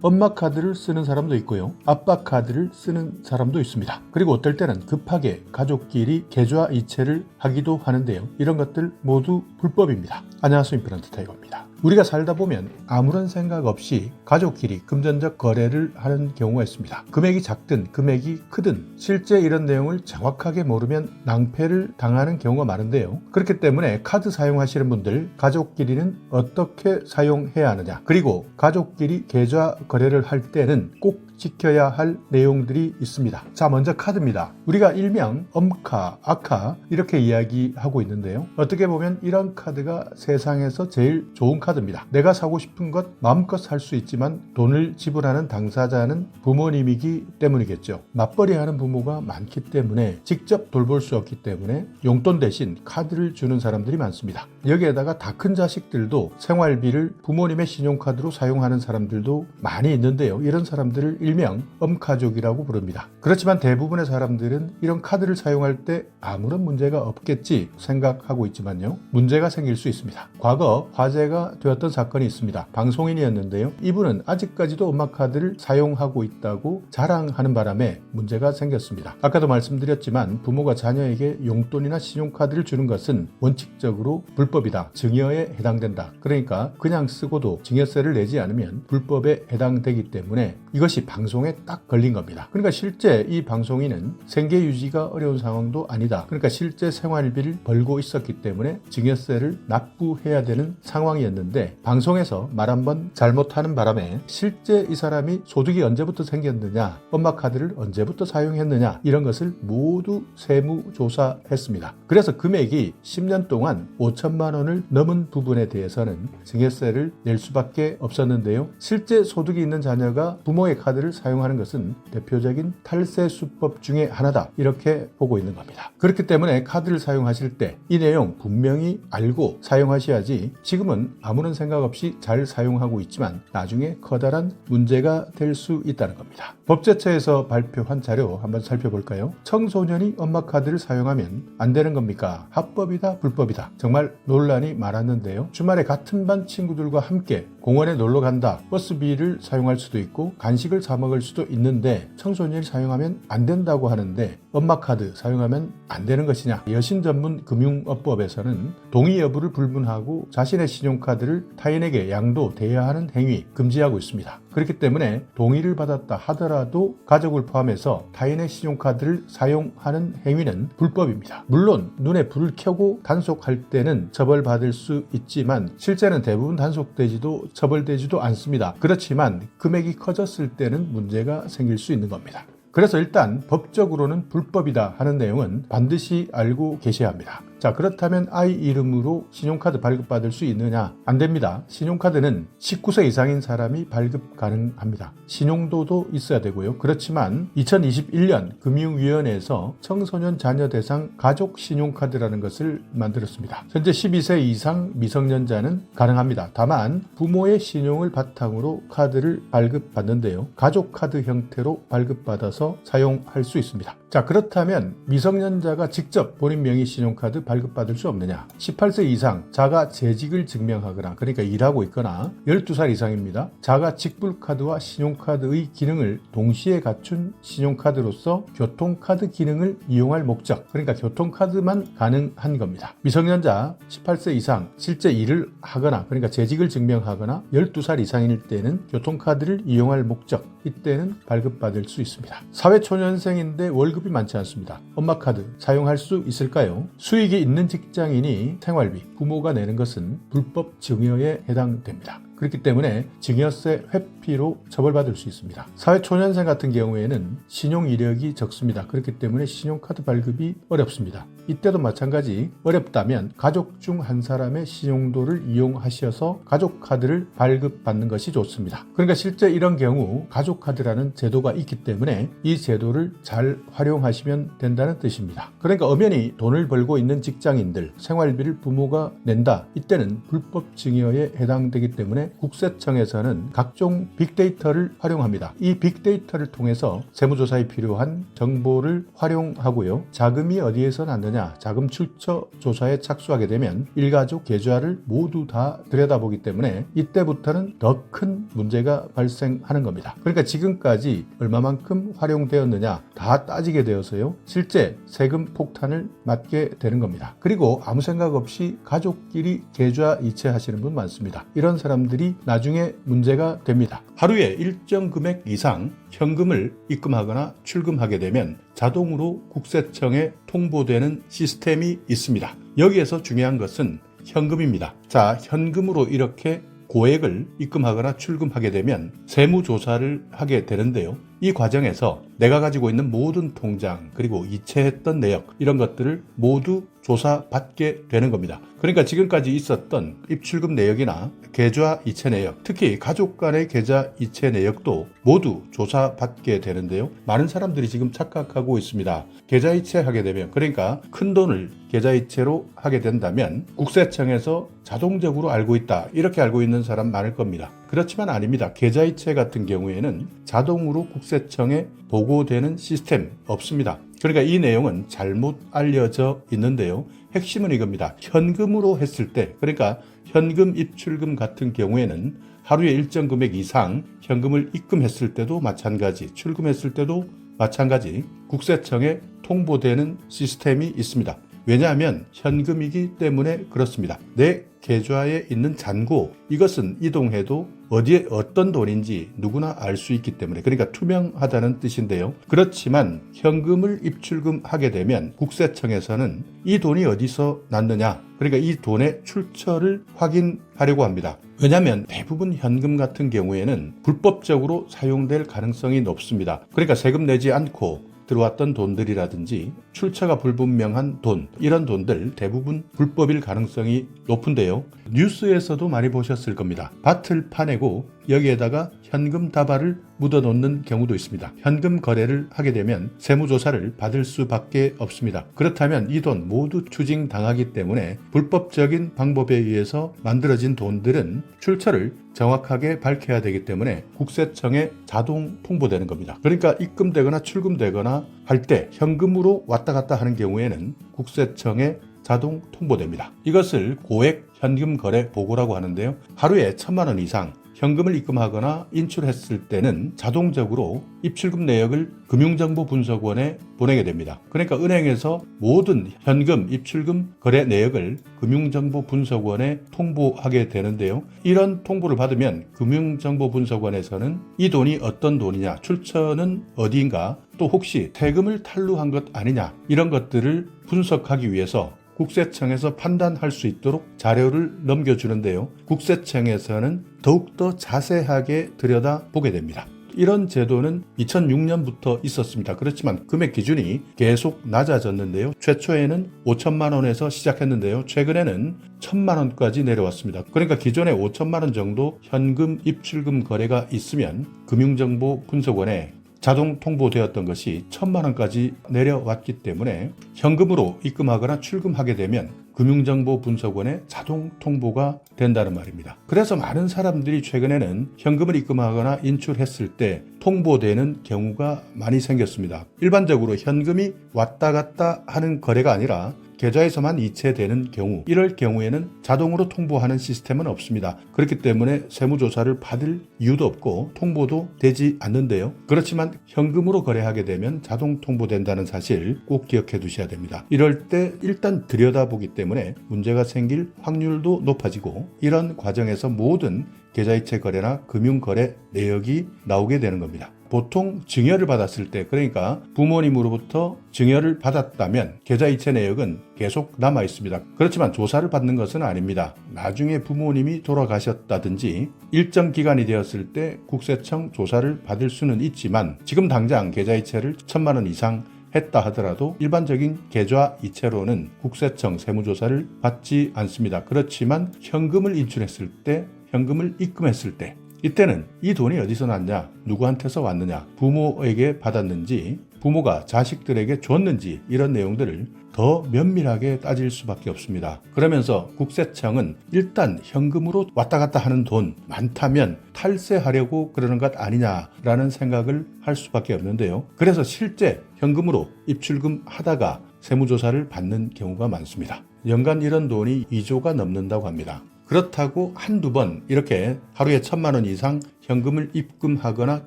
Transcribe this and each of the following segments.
엄마 카드를 쓰는 사람도 있고요. 아빠 카드를 쓰는 사람도 있습니다. 그리고 어떨 때는 급하게 가족끼리 계좌 이체를 하기도 하는데요. 이런 것들 모두 불법입니다. 안녕하세요. 임플란트 타이거입니다. 우리가 살다 보면 아무런 생각 없이 가족끼리 금전적 거래를 하는 경우가 있습니다. 금액이 작든 금액이 크든 실제 이런 내용을 정확하게 모르면 낭패를 당하는 경우가 많은데요. 그렇기 때문에 카드 사용하시는 분들 가족끼리는 어떻게 사용해야 하느냐 그리고 가족끼리 계좌 거래를 할 때는 꼭 지켜야 할 내용들이 있습니다. 자, 먼저 카드입니다. 우리가 일명 엄카, 아카 이렇게 이야기하고 있는데요. 어떻게 보면 이런 카드가 세상에서 제일 좋은 카드 입니다. 내가 사고 싶은 것 마음껏 살 수 있지만 돈을 지불하는 당사자는 부모님이기 때문이겠죠. 맞벌이 하는 부모가 많기 때문에 직접 돌볼 수 없기 때문에 용돈 대신 카드를 주는 사람들이 많습니다. 여기에다가 다 큰 자식들도 생활비를 부모님의 신용카드로 사용하는 사람들도 많이 있는데요. 이런 사람들을 일명 엄가족이라고 부릅니다. 그렇지만 대부분의 사람들은 이런 카드를 사용할 때 아무런 문제가 없겠지 생각하고 있지만요. 문제가 생길 수 있습니다. 과거 화제가 되었던 사건이 있습니다. 방송인이었는데요. 이분은 아직까지도 엄마 카드를 사용하고 있다고 자랑하는 바람에 문제가 생겼습니다. 아까도 말씀드렸지만 부모가 자녀에게 용돈이나 신용카드를 주는 것은 원칙적으로 불법이다. 증여에 해당된다. 그러니까 그냥 쓰고도 증여세를 내지 않으면 불법에 해당되기 때문에 이것이 방송에 딱 걸린 겁니다. 그러니까 실제 이 방송인은 생계 유지가 어려운 상황도 아니다. 그러니까 실제 생활비를 벌고 있었기 때문에 증여세를 납부해야 되는 상황이었는데 방송에서 말 한 번 잘못하는 바람에 실제 이 사람이 소득이 언제부터 생겼느냐, 엄마 카드를 언제부터 사용했느냐 이런 것을 모두 세무 조사했습니다. 그래서 금액이 10년 동안 5천만 원을 넘은 부분에 대해서는 증여세를 낼 수밖에 없었는데요. 실제 소득이 있는 자녀가 부모의 카드를 사용하는 것은 대표적인 탈세 수법 중에 하나다. 이렇게 보고 있는 겁니다. 그렇기 때문에 카드를 사용하실 때 이 내용 분명히 알고 사용하셔야지 지금은 아무 런 생각 없이 잘 사용하고 있지만 나중에 커다란 문제가 될 수 있다는 겁니다. 법제처에서 발표한 자료 한번 살펴볼까요? 청소년이 엄마 카드를 사용하면 안 되는 겁니까? 합법이다, 불법이다. 정말 논란이 많았는데요. 주말에 같은 반 친구들과 함께 공원에 놀러 간다. 버스비를 사용할 수도 있고 간식을 사 먹을 수도 있는데 청소년이 사용하면 안 된다고 하는데 엄마 카드 사용하면 안 되는 것이냐? 여신 전문 금융업법에서는 동의 여부를 불문하고 자신의 신용카드를 타인에게 양도돼야 하는 행위 금지하고 있습니다. 그렇기 때문에 동의를 받았다 하더라도 가족을 포함해서 타인의 신용카드를 사용하는 행위는 불법입니다. 물론 눈에 불을 켜고 단속할 때는 처벌받을 수 있지만 실제는 대부분 단속되지도 처벌되지도 않습니다. 그렇지만 금액이 커졌을 때는 문제가 생길 수 있는 겁니다. 그래서 일단 법적으로는 불법이다 하는 내용은 반드시 알고 계셔야 합니다. 자, 그렇다면 아이 이름으로 신용카드 발급받을 수 있느냐? 안 됩니다. 신용카드는 19세 이상인 사람이 발급 가능합니다. 신용도도 있어야 되고요. 그렇지만 2021년 금융위원회에서 청소년 자녀 대상 가족 신용카드라는 것을 만들었습니다. 현재 12세 이상 미성년자는 가능합니다. 다만 부모의 신용을 바탕으로 카드를 발급받는데요. 가족 카드 형태로 발급받아서 사용할 수 있습니다. 자, 그렇다면 미성년자가 직접 본인 명의 신용카드 발급받을 수 없느냐? 18세 이상 자가 재직을 증명하거나 그러니까 일하고 있거나 12살 이상입니다. 자가 직불카드와 신용카드의 기능을 동시에 갖춘 신용카드로서 교통카드 기능을 이용할 목적 그러니까 교통카드만 가능한 겁니다. 미성년자 18세 이상 실제 일을 하거나 그러니까 재직을 증명하거나 12살 이상일 때는 교통카드를 이용할 목적 이때는 발급받을 수 있습니다. 사회초년생인데 월급이 많지 않습니다. 엄마 카드 사용할 수 있을까요? 수익이 있는 직장인이 생활비, 부모가 내는 것은 불법 증여에 해당됩니다. 그렇기 때문에 증여세 회피로 처벌받을 수 있습니다. 사회초년생 같은 경우에는 신용 이력이 적습니다. 그렇기 때문에 신용카드 발급이 어렵습니다. 이때도 마찬가지 어렵다면 가족 중 한 사람의 신용도를 이용하셔서 가족 카드를 발급받는 것이 좋습니다. 그러니까 실제 이런 경우 가족 카드라는 제도가 있기 때문에 이 제도를 잘 활용하시면 된다는 뜻입니다. 그러니까 엄연히 돈을 벌고 있는 직장인들 생활비를 부모가 낸다. 이때는 불법 증여에 해당되기 때문에 국세청에서는 각종 빅데이터를 활용합니다. 이 빅데이터를 통해서 세무조사에 필요한 정보를 활용하고요. 자금이 어디에서 났느냐, 자금 출처 조사에 착수하게 되면 일가족 계좌를 모두 다 들여다보기 때문에 이때부터는 더 큰 문제가 발생하는 겁니다. 그러니까 지금까지 얼마만큼 활용되었느냐 다 따지게 되어서요. 실제 세금 폭탄을 맞게 되는 겁니다. 그리고 아무 생각 없이 가족끼리 계좌 이체하시는 분 많습니다. 이런 사람 들이 나중에 문제가 됩니다. 하루에 일정 금액 이상 현금을 입금하거나 출금하게 되면 자동으로 국세청에 통보되는 시스템이 있습니다. 여기에서 중요한 것은 현금입니다. 자, 현금으로 이렇게 고액을 입금하거나 출금하게 되면 세무조사를 하게 되는데요. 이 과정에서 내가 가지고 있는 모든 통장 그리고 이체했던 내역 이런 것들을 모두 조사받게 되는 겁니다. 그러니까 지금까지 있었던 입출금 내역이나 계좌 이체 내역, 특히 가족 간의 계좌 이체 내역도 모두 조사받게 되는데요. 많은 사람들이 지금 착각하고 있습니다. 계좌 이체하게 되면 그러니까 큰 돈을 계좌 이체로 하게 된다면 국세청에서 자동적으로 알고 있다. 이렇게 알고 있는 사람 많을 겁니다. 그렇지만 아닙니다. 계좌 이체 같은 경우에는 자동으로 국세청에 보고되는 시스템 없습니다. 그러니까 이 내용은 잘못 알려져 있는데요. 핵심은 이겁니다. 현금으로 했을 때, 그러니까 현금 입출금 같은 경우에는 하루에 일정 금액 이상 현금을 입금했을 때도 마찬가지, 출금했을 때도 마찬가지 국세청에 통보되는 시스템이 있습니다. 왜냐하면 현금이기 때문에 그렇습니다. 내 계좌에 있는 잔고 이것은 이동해도 어디에 어떤 돈인지 누구나 알 수 있기 때문에 그러니까 투명하다는 뜻인데요. 그렇지만 현금을 입출금하게 되면 국세청에서는 이 돈이 어디서 났느냐 그러니까 이 돈의 출처를 확인하려고 합니다. 왜냐하면 대부분 현금 같은 경우에는 불법적으로 사용될 가능성이 높습니다. 그러니까 세금 내지 않고 들어왔던 돈들이라든지 출처가 불분명한 돈 이런 돈들 대부분 불법일 가능성이 높은데요. 뉴스에서도 많이 보셨을 겁니다. 밭을 파내고 여기에다가 현금 다발을 묻어 놓는 경우도 있습니다. 현금 거래를 하게 되면 세무조사를 받을 수밖에 없습니다. 그렇다면 이 돈 모두 추징당하기 때문에 불법적인 방법에 의해서 만들어진 돈들은 출처를 정확하게 밝혀야 되기 때문에 국세청에 자동 통보되는 겁니다. 그러니까 입금되거나 출금되거나 할 때 현금으로 왔다 갔다 하는 경우에는 국세청에 자동 통보됩니다. 이것을 고액 현금 거래 보고라고 하는데요. 하루에 천만 원 이상 현금을 입금하거나 인출했을 때는 자동적으로 입출금 내역을 금융정보 분석원에 보내게 됩니다. 그러니까 은행에서 모든 현금 입출금 거래 내역을 금융정보 분석원에 통보하게 되는데요. 이런 통보를 받으면 금융정보 분석원에서는 이 돈이 어떤 돈이냐, 출처는 어디인가, 또 혹시 세금을 탈루한 것 아니냐 이런 것들을 분석하기 위해서 국세청에서 판단할 수 있도록 자료를 넘겨주는데요. 국세청에서는 더욱더 자세하게 들여다보게 됩니다. 이런 제도는 2006년부터 있었습니다. 그렇지만 금액 기준이 계속 낮아졌는데요. 최초에는 5천만 원에서 시작했는데요. 최근에는 1천만 원까지 내려왔습니다. 그러니까 기존에 5천만 원 정도 현금 입출금 거래가 있으면 금융정보 분석원에 자동 통보되었던 것이 천만 원까지 내려왔기 때문에 현금으로 입금하거나 출금하게 되면 금융정보 분석원에 자동 통보가 된다는 말입니다. 그래서 많은 사람들이 최근에는 현금을 입금하거나 인출했을 때 통보되는 경우가 많이 생겼습니다. 일반적으로 현금이 왔다 갔다 하는 거래가 아니라 계좌에서만 이체되는 경우 이럴 경우에는 자동으로 통보하는 시스템은 없습니다. 그렇기 때문에 세무조사를 받을 이유도 없고 통보도 되지 않는데요. 그렇지만 현금으로 거래하게 되면 자동 통보된다는 사실 꼭 기억해 두셔야 됩니다. 이럴 때 일단 들여다보기 때문에 문제가 생길 확률도 높아지고 이런 과정에서 모든 계좌이체 거래나 금융거래 내역이 나오게 되는 겁니다. 보통 증여를 받았을 때 그러니까 부모님으로부터 증여를 받았다면 계좌이체 내역은 계속 남아 있습니다. 그렇지만 조사를 받는 것은 아닙니다. 나중에 부모님이 돌아가셨다든지 일정 기간이 되었을 때 국세청 조사를 받을 수는 있지만 지금 당장 계좌이체를 천만 원 이상 했다 하더라도 일반적인 계좌 이체로는 국세청 세무조사를 받지 않습니다. 그렇지만 현금을 인출했을 때, 현금을 입금했을 때 이때는 이 돈이 어디서 났냐, 누구한테서 왔느냐, 부모에게 받았는지, 부모가 자식들에게 줬는지 이런 내용들을 더 면밀하게 따질 수밖에 없습니다. 그러면서 국세청은 일단 현금으로 왔다 갔다 하는 돈 많다면 탈세하려고 그러는 것 아니냐라는 생각을 할 수밖에 없는데요. 그래서 실제 현금으로 입출금 하다가 세무조사를 받는 경우가 많습니다. 연간 이런 돈이 2조가 넘는다고 합니다. 그렇다고 한두 번 이렇게 하루에 천만 원 이상 현금을 입금하거나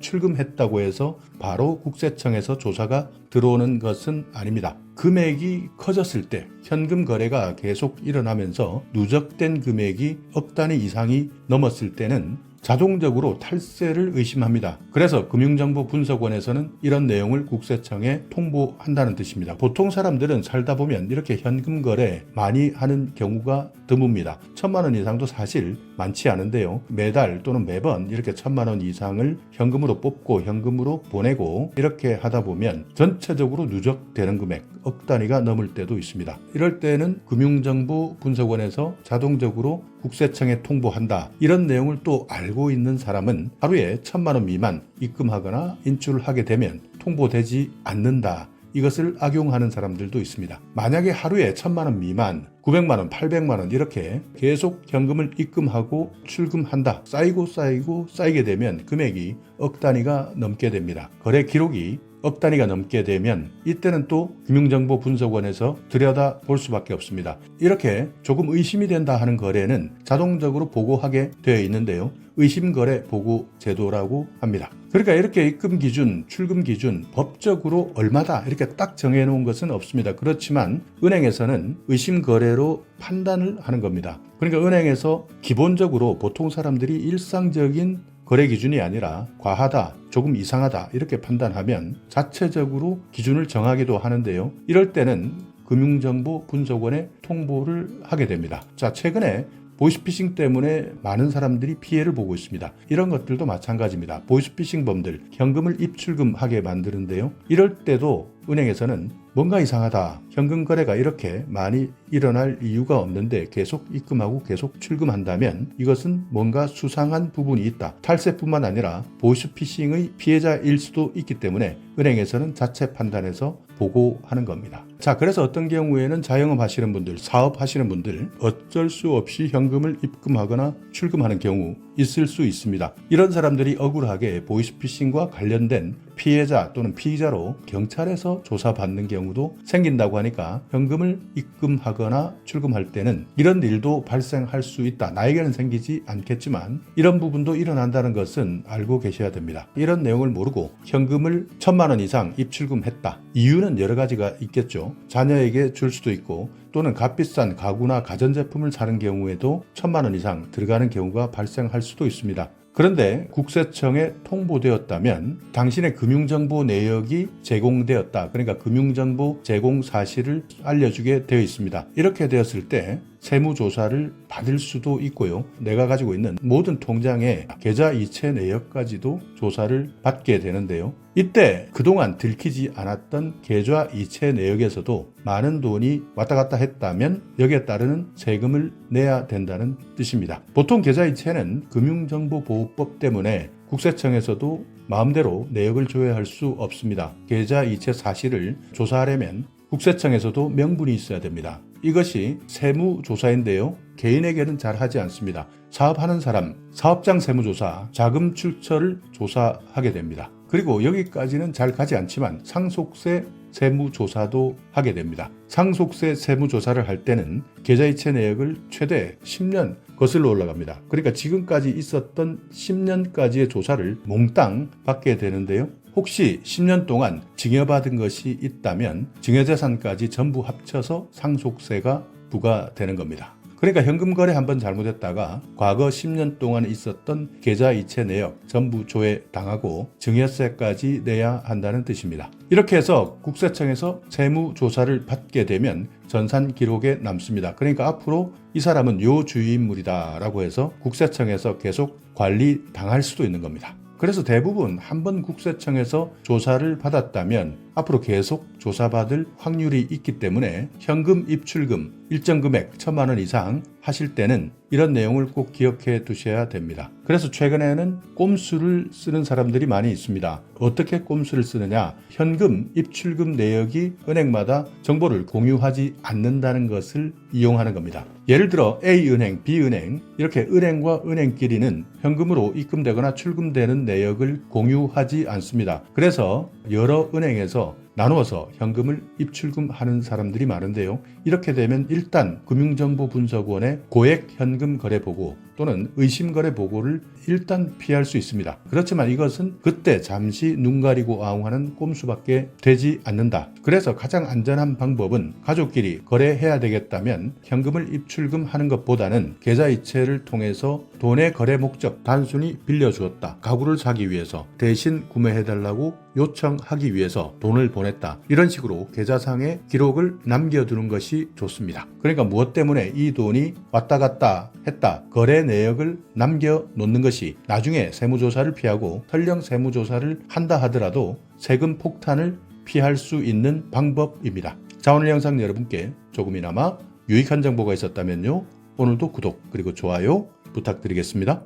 출금했다고 해서 바로 국세청에서 조사가 들어오는 것은 아닙니다. 금액이 커졌을 때 현금 거래가 계속 일어나면서 누적된 금액이 억 단위 이상이 넘었을 때는 자동적으로 탈세를 의심합니다. 그래서 금융정보분석원에서는 이런 내용을 국세청에 통보한다는 뜻입니다. 보통 사람들은 살다 보면 이렇게 현금 거래 많이 하는 경우가 드뭅니다. 천만 원 이상도 사실 많지 않은데요. 매달 또는 매번 이렇게 천만 원 이상을 현금으로 뽑고 현금으로 보내고 이렇게 하다 보면 전체적으로 누적되는 금액 억 단위가 넘을 때도 있습니다. 이럴 때는 금융정보 분석원에서 자동적으로 국세청에 통보한다. 이런 내용을 또 알고 있는 사람은 하루에 천만 원 미만 입금하거나 인출하게 되면 통보되지 않는다. 이것을 악용하는 사람들도 있습니다. 만약에 하루에 천만 원 미만, 900만 원, 800만 원 이렇게 계속 현금을 입금하고 출금한다. 쌓이고 쌓이고 쌓이게 되면 금액이 억 단위가 넘게 됩니다. 거래 기록이 억 단위가 넘게 되면 이때는 또 금융정보 분석원에서 들여다 볼 수밖에 없습니다. 이렇게 조금 의심이 된다 하는 거래는 자동적으로 보고하게 되어 있는데요. 의심거래 보고 제도라고 합니다. 그러니까 이렇게 입금 기준, 출금 기준 법적으로 얼마다 이렇게 딱 정해놓은 것은 없습니다. 그렇지만 은행에서는 의심거래로 판단을 하는 겁니다. 그러니까 은행에서 기본적으로 보통 사람들이 일상적인 거래 기준이 아니라 과하다, 조금 이상하다 이렇게 판단하면 자체적으로 기준을 정하기도 하는데요. 이럴 때는 금융정보 분석원에 통보를 하게 됩니다. 자, 최근에 보이스피싱 때문에 많은 사람들이 피해를 보고 있습니다. 이런 것들도 마찬가지입니다. 보이스피싱 범들 현금을 입출금하게 만드는데요. 이럴 때도 은행에서는 뭔가 이상하다. 현금 거래가 이렇게 많이 일어날 이유가 없는데 계속 입금하고 계속 출금한다면 이것은 뭔가 수상한 부분이 있다. 탈세뿐만 아니라 보이스피싱의 피해자일 수도 있기 때문에 은행에서는 자체 판단해서 보고하는 겁니다. 자, 그래서 어떤 경우에는 자영업 하시는 분들, 사업 하시는 분들 어쩔 수 없이 현금을 입금하거나 출금하는 경우 있을 수 있습니다. 이런 사람들이 억울하게 보이스피싱과 관련된 피해자 또는 피의자로 경찰에서 조사받는 경우도 생긴다고 하니까 현금을 입금하거나 출금할 때는 이런 일도 발생할 수 있다. 나에게는 생기지 않겠지만 이런 부분도 일어난다는 것은 알고 계셔야 됩니다. 이런 내용을 모르고 현금을 천만 원 이상 입출금했다. 이유는 여러 가지가 있겠죠. 자녀에게 줄 수도 있고 또는 값비싼 가구나 가전제품을 사는 경우에도 천만 원 이상 들어가는 경우가 발생할 수도 있습니다. 그런데 국세청에 통보되었다면 당신의 금융정보 내역이 제공되었다. 그러니까 금융정보 제공 사실을 알려주게 되어 있습니다. 이렇게 되었을 때 세무조사를 받을 수도 있고요. 내가 가지고 있는 모든 통장의 계좌 이체 내역까지도 조사를 받게 되는데요. 이때 그동안 들키지 않았던 계좌 이체 내역에서도 많은 돈이 왔다 갔다 했다면 여기에 따르는 세금을 내야 된다는 뜻입니다. 보통 계좌 이체는 금융정보보호법 때문에 국세청에서도 마음대로 내역을 조회할 수 없습니다. 계좌 이체 사실을 조사하려면 국세청에서도 명분이 있어야 됩니다. 이것이 세무조사인데요. 개인에게는 잘 하지 않습니다. 사업하는 사람, 사업장 세무조사, 자금 출처를 조사하게 됩니다. 그리고 여기까지는 잘 가지 않지만 상속세 세무조사도 하게 됩니다. 상속세 세무조사를 할 때는 계좌이체 내역을 최대 10년 거슬러 올라갑니다. 그러니까 지금까지 있었던 10년까지의 조사를 몽땅 받게 되는데요. 혹시 10년 동안 증여받은 것이 있다면 증여재산까지 전부 합쳐서 상속세가 부과되는 겁니다. 그러니까 현금 거래 한번 잘못했다가 과거 10년 동안 있었던 계좌 이체 내역 전부 조회 당하고 증여세까지 내야 한다는 뜻입니다. 이렇게 해서 국세청에서 세무 조사를 받게 되면 전산 기록에 남습니다. 그러니까 앞으로 이 사람은 요 주인물이다라고 해서 국세청에서 계속 관리 당할 수도 있는 겁니다. 그래서 대부분 한 번 국세청에서 조사를 받았다면 앞으로 계속 조사받을 확률이 있기 때문에 현금 입출금 일정 금액 천만 원 이상 하실 때는 이런 내용을 꼭 기억해 두셔야 됩니다. 그래서 최근에는 꼼수를 쓰는 사람들이 많이 있습니다. 어떻게 꼼수를 쓰느냐? 현금 입출금 내역이 은행마다 정보를 공유하지 않는다는 것을 이용하는 겁니다. 예를 들어 A은행, B은행 이렇게 은행과 은행끼리는 현금으로 입금되거나 출금되는 내역을 공유하지 않습니다. 그래서 여러 은행에서 나누어서 현금을 입출금하는 사람들이 많은데요. 이렇게 되면 일단 금융정보분석원의 고액 현금 거래 보고 또는 의심 거래 보고를 일단 피할 수 있습니다. 그렇지만 이것은 그때 잠시 눈 가리고 아웅하는 꼼수밖에 되지 않는다. 그래서 가장 안전한 방법은 가족끼리 거래해야 되겠다면 현금을 입출금하는 것보다는 계좌이체를 통해서 돈의 거래 목적 단순히 빌려주었다. 가구를 사기 위해서 대신 구매해달라고 요청하기 위해서 돈을 보냈다. 이런 식으로 계좌상에 기록을 남겨두는 것이 좋습니다. 그러니까 무엇 때문에 이 돈이 왔다 갔다 했다. 거래 내역을 남겨 놓는 것이 나중에 세무조사를 피하고 설령 세무조사를 한다 하더라도 세금 폭탄을 피할 수 있는 방법입니다. 자, 오늘 영상 여러분께 조금이나마 유익한 정보가 있었다면요. 오늘도 구독 그리고 좋아요 부탁드리겠습니다.